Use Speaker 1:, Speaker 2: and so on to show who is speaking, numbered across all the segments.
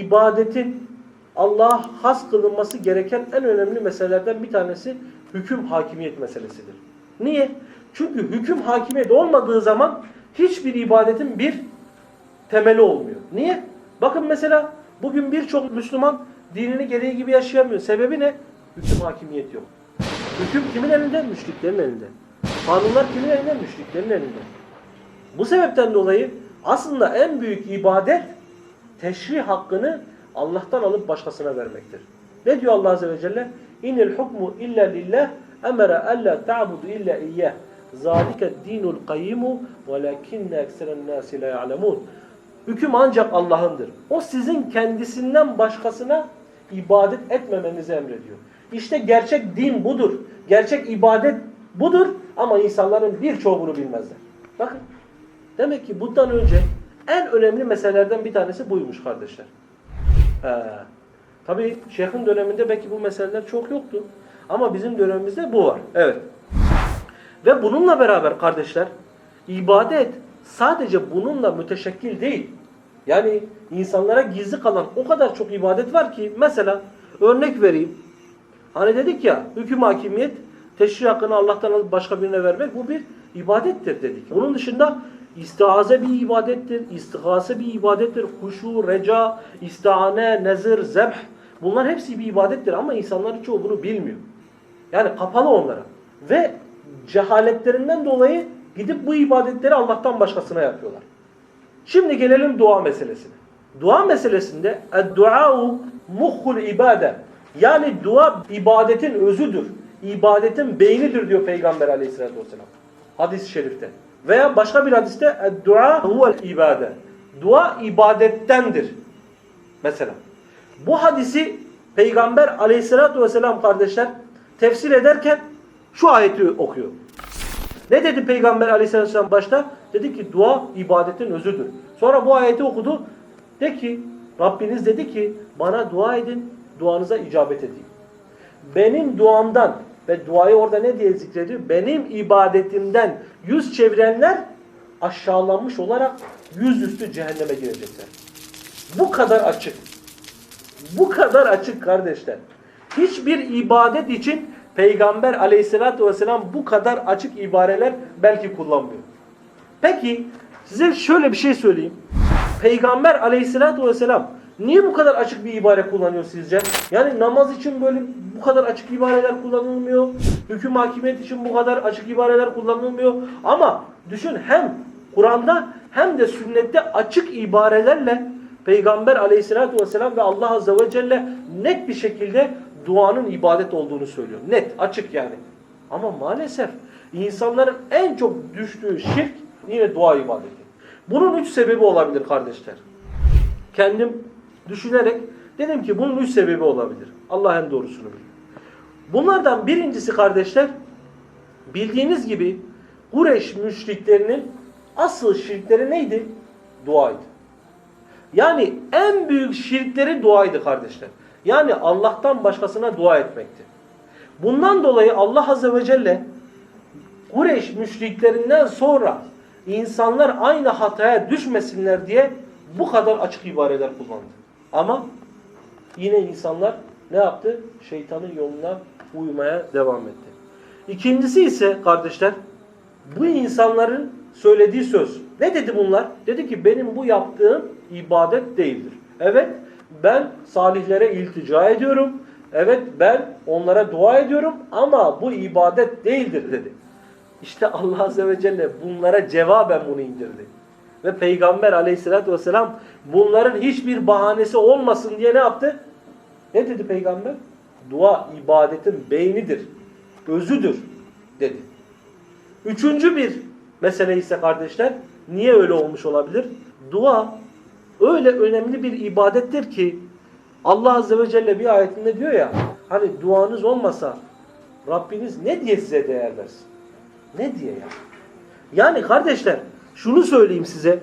Speaker 1: ibadetin Allah'a has kılınması gereken en önemli meselelerden bir tanesi hüküm hakimiyet meselesidir. Niye? Çünkü hüküm hakimiyet olmadığı zaman hiçbir ibadetin bir temeli olmuyor. Niye? Bakın mesela bugün birçok Müslüman dinini gereği gibi yaşayamıyor. Sebebi ne? Hüküm hakimiyet yok. Hüküm kimin elinde? Müşriklerin elinde. Kanunlar kimin elinde? Müşriklerin elinde. Bu sebepten dolayı aslında en büyük ibadet teşrih hakkını Allah'tan alıp başkasına vermektir. Ne diyor Allah Azze ve Celle? İnil hukmu illa lillah emere alla ta'budu illa iyyah. Zalike dinul kayyimu velakinne ekseren nasi la ya'lemun. Hüküm ancak Allah'ındır. O sizin kendisinden başkasına ibadet etmemenizi emrediyor. İşte gerçek din budur. Gerçek ibadet budur ama insanların birçoğu bunu bilmezler. Bakın demek ki bundan önce en önemli meselelerden bir tanesi buymuş kardeşler. He. Tabii şeyhin döneminde belki bu meseleler çok yoktu. Ama bizim dönemimizde bu var. Evet. Ve bununla beraber kardeşler ibadet sadece bununla müteşekkil değil. Yani insanlara gizli kalan o kadar çok ibadet var ki mesela örnek vereyim. Hani dedik ya hüküm hakimiyet teşrih hakkını Allah'tan alıp başka birine vermek bu bir ibadettir dedik. Bunun dışında istiaze bir ibadettir, istihase bir ibadettir, huşu, reca, istihane, nezir, zebh bunlar hepsi bir ibadettir ama insanların çoğu bunu bilmiyor. Yani kapalı onlara. Ve cehaletlerinden dolayı gidip bu ibadetleri Allah'tan başkasına yapıyorlar. Şimdi gelelim dua meselesine. Dua meselesinde "Ed-duâ'u muhhul ibade." Yani dua ibadetin özüdür. İbadetin beynidir diyor Peygamber Aleyhisselatü vesselam. Hadis-i şerifte. Veya başka bir hadiste "Ed-duâ huvel ibade." Dua ibadettendir. Mesela. Bu hadisi Peygamber Aleyhisselatü vesselam kardeşler tefsir ederken şu ayeti okuyor. Ne dedi Peygamber aleyhisselatü vesselam başta? Dedi ki dua ibadetin özüdür. Sonra bu ayeti okudu. De ki Rabbiniz dedi ki bana dua edin duanıza icabet edeyim. Benim duamdan ve duayı orada ne diye zikrediyor? Benim ibadetimden yüz çevirenler aşağılanmış olarak yüzüstü cehenneme girecekler. Bu kadar açık. Bu kadar açık kardeşler. Hiçbir ibadet için Peygamber aleyhissalatü vesselam bu kadar açık ibareler belki kullanmıyor. Peki size şöyle bir şey söyleyeyim. Peygamber aleyhissalatü vesselam niye bu kadar açık bir ibare kullanıyor sizce? Yani namaz için böyle bu kadar açık ibareler kullanılmıyor. Hüküm hakimiyet için bu kadar açık ibareler kullanılmıyor. Ama düşün hem Kur'an'da hem de sünnette açık ibarelerle Peygamber aleyhissalatü vesselam ve Allah azze ve celle net bir şekilde duanın ibadet olduğunu söylüyor. Net, açık yani. Ama maalesef insanların en çok düştüğü şirk yine dua ibadeti. Bunun üç sebebi olabilir kardeşler. Kendim düşünerek dedim ki bunun üç sebebi olabilir. Allah en doğrusunu bilir. Bunlardan birincisi kardeşler bildiğiniz gibi Kureyş müşriklerinin asıl şirkleri neydi? Duaydı. Yani en büyük şirkleri duaydı kardeşler. Yani Allah'tan başkasına dua etmekti. Bundan dolayı Allah Azze ve Celle Kureyş müşriklerinden sonra insanlar aynı hataya düşmesinler diye bu kadar açık ibareler kullandı. Ama yine insanlar ne yaptı? Şeytanın yoluna uymaya devam etti. İkincisi ise kardeşler bu insanların söylediği söz. Ne dedi bunlar? Dedi ki benim bu yaptığım ibadet değildir. Evet ben salihlere iltica ediyorum. Evet ben onlara dua ediyorum ama bu ibadet değildir dedi. İşte Allah Azze ve Celle bunlara cevaben bunu indirdi. Ve Peygamber aleyhissalatü vesselam bunların hiçbir bahanesi olmasın diye ne yaptı? Ne dedi Peygamber? Dua ibadetin beynidir, özüdür dedi. Üçüncü bir mesele ise kardeşler, niye öyle olmuş olabilir? Dua öyle önemli bir ibadettir ki Allah Azze ve Celle bir ayetinde diyor ya hani duanız olmasa Rabbiniz ne diye size değer versin? Ne diye ya? Yani kardeşler şunu söyleyeyim size.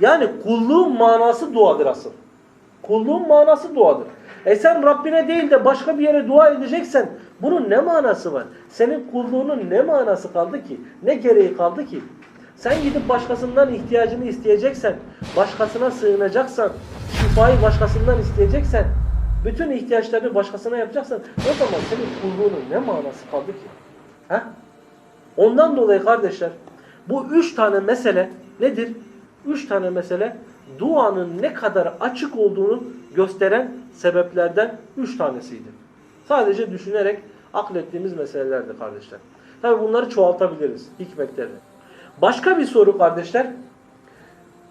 Speaker 1: Yani kulluğun manası duadır asıl. Kulluğun manası duadır. E sen Rabbine değil de başka bir yere dua edeceksen bunun ne manası var? Senin kulluğunun ne manası kaldı ki? Ne gereği kaldı ki? Sen gidip başkasından ihtiyacını isteyeceksen, başkasına sığınacaksan, şifayı başkasından isteyeceksen, bütün ihtiyaçlarını başkasına yapacaksan o zaman senin kulluğunun ne manası kaldı ki? He? Ondan dolayı kardeşler bu üç tane mesele nedir? Üç tane mesele duanın ne kadar açık olduğunu gösteren sebeplerden üç tanesiydi. Sadece düşünerek aklettiğimiz meselelerdi kardeşler. Tabi bunları çoğaltabiliriz hikmetlerini. Başka bir soru kardeşler.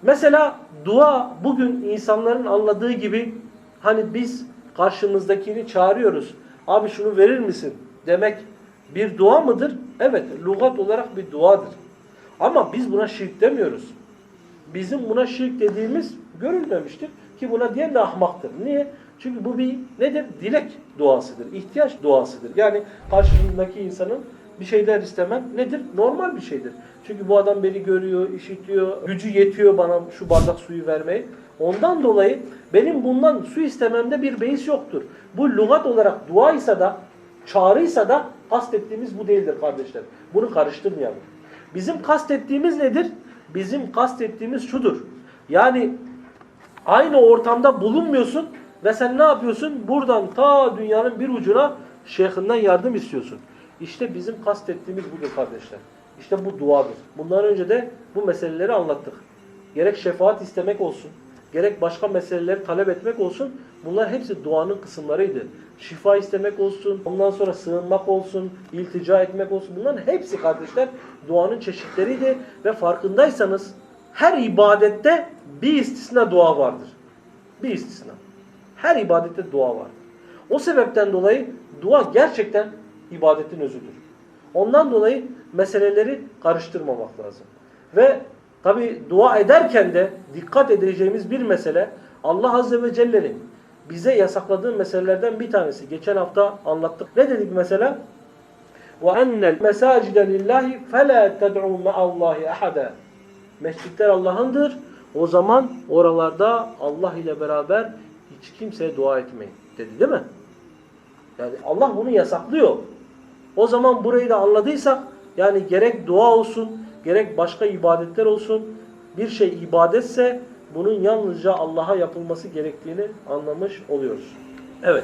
Speaker 1: Mesela dua bugün insanların anladığı gibi hani biz karşımızdakini çağırıyoruz. Abi şunu verir misin demek bir dua mıdır? Evet, lügat olarak bir duadır. Ama biz buna şirk demiyoruz. Bizim buna şirk dediğimiz görülmemiştir ki buna diyen de ahmaktır. Niye? Çünkü bu bir nedir? Dilek duasıdır, ihtiyaç duasıdır. Yani karşındaki insanın bir şeyler istemen nedir? Normal bir şeydir. Çünkü bu adam beni görüyor, işitiyor, gücü yetiyor bana şu bardak suyu vermeye. Ondan dolayı benim bundan su istememde bir beis yoktur. Bu lügat olarak duaysa da, çağrıysa da kastettiğimiz bu değildir kardeşler. Bunu karıştırmayalım. Bizim kastettiğimiz nedir? Bizim kastettiğimiz şudur. Yani aynı ortamda bulunmuyorsun ve sen ne yapıyorsun? Buradan ta dünyanın bir ucuna şeyhinden yardım istiyorsun. İşte bizim kastettiğimiz budur kardeşler. İşte bu duadır. Bundan önce de bu meseleleri anlattık. Gerek şefaat istemek olsun, gerek başka meseleleri talep etmek olsun. Bunlar hepsi duanın kısımlarıydı. Şifa istemek olsun, ondan sonra sığınmak olsun, iltica etmek olsun. Bunların hepsi kardeşler duanın çeşitleriydi. Ve farkındaysanız her ibadette bir istisna dua vardır. Bir istisna. Her ibadette dua vardır. O sebepten dolayı dua gerçekten ibadetin özüdür. Ondan dolayı meseleleri karıştırmamak lazım. Ve tabi dua ederken de dikkat edeceğimiz bir mesele Allah Azze ve Celle'nin bize yasakladığı meselelerden bir tanesi. Geçen hafta anlattık. Ne dedik mesela? وَاَنَّ الْمَسَاجِدَ لِلّٰهِ فَلَا تَدْعُوا مَعَ اللّٰهِ اَحَدًا Mescitler Allah'ındır. O zaman oralarda Allah ile beraber hiç kimseye dua etmeyin dedi değil mi? Yani Allah bunu yasaklıyor. O zaman burayı da anladıysak yani gerek dua olsun, gerek başka ibadetler olsun bir şey ibadetse bunun yalnızca Allah'a yapılması gerektiğini anlamış oluyoruz. Evet.